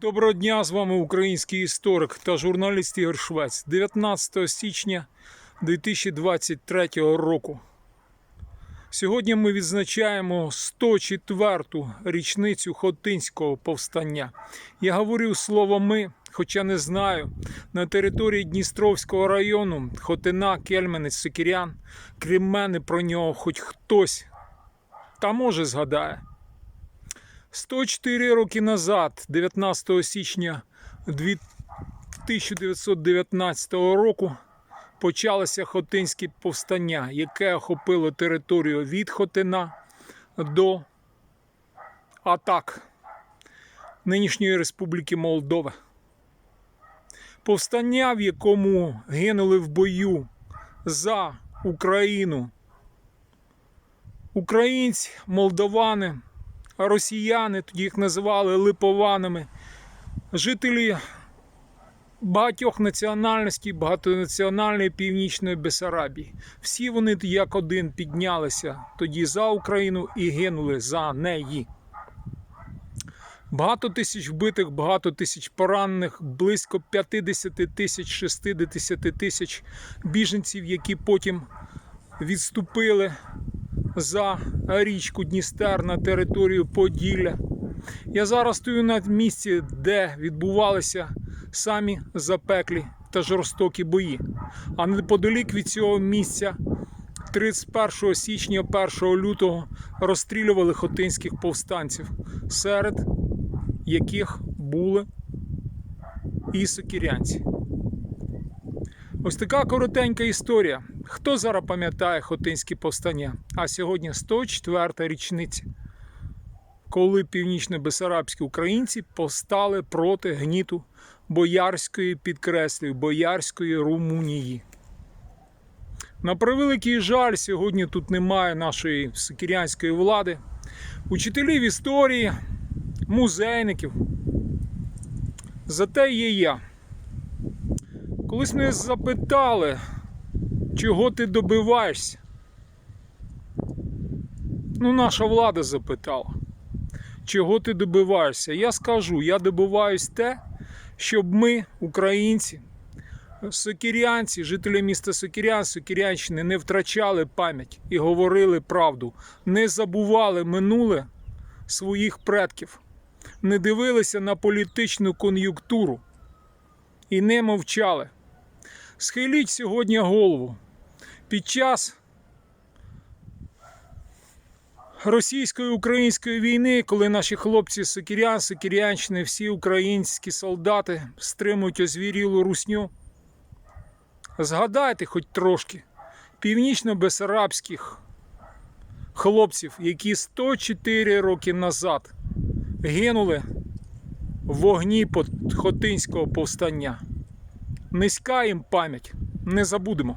Доброго дня, з вами український історик та журналіст Ігор Швець. 19 січня 2023 року. Сьогодні ми відзначаємо 104-ту річницю Хотинського повстання. Я говорю слово ми, хоча не знаю. На території Дністровського району Хотина, Кельменець, Сокірян, крім мене про нього хоч хтось та може згадає. 104 роки назад, 19 січня 1919 року, почалося Хотинське повстання, яке охопило територію від Хотина до Атак нинішньої Республіки Молдова. Повстання, в якому гинули в бою за Україну українці, молдовани, росіяни, тоді їх називали липованами, жителі багатьох національностей, багатонаціональної північної Бесарабії. Всі вони як один піднялися тоді за Україну і гинули за неї. Багато тисяч вбитих, багато тисяч поранених, близько 50 тисяч, 60 тисяч біженців, які потім відступили за річку Дністер на територію Поділля. Я зараз стою на місці, де відбувалися самі запеклі та жорстокі бої. А неподалік від цього місця 31 січня, 1 лютого розстрілювали хотинських повстанців, серед яких були і сокірянці. Ось така коротенька історія. Хто зараз пам'ятає Хотинське повстання? А сьогодні 104-та річниця, коли північно-бесарабські українці повстали проти гніту боярської, підкреслюю, боярської Румунії. На превеликий жаль, сьогодні тут немає нашої сокірянської влади, учителів історії, музейників. Зате є я. Колись мене запитали, чого ти добиваєшся? Ну, наша влада запитала, чого ти добиваєшся? Я скажу, я добиваюсь те, щоб ми, українці, сокірянці, жителі міста Сокірян, Сокірянщини, не втрачали пам'ять і говорили правду, не забували минуле своїх предків, не дивилися на політичну кон'юнктуру і не мовчали. Схиліть сьогодні голову. Під час російсько-української війни, коли наші хлопці з Сокірян, Сокірянщини, всі українські солдати стримують озвірілу русню, згадайте хоч трошки північно-бесарабських хлопців, які 104 роки назад гинули в вогні Хотинського повстання. Низька їм пам'ять, не забудемо.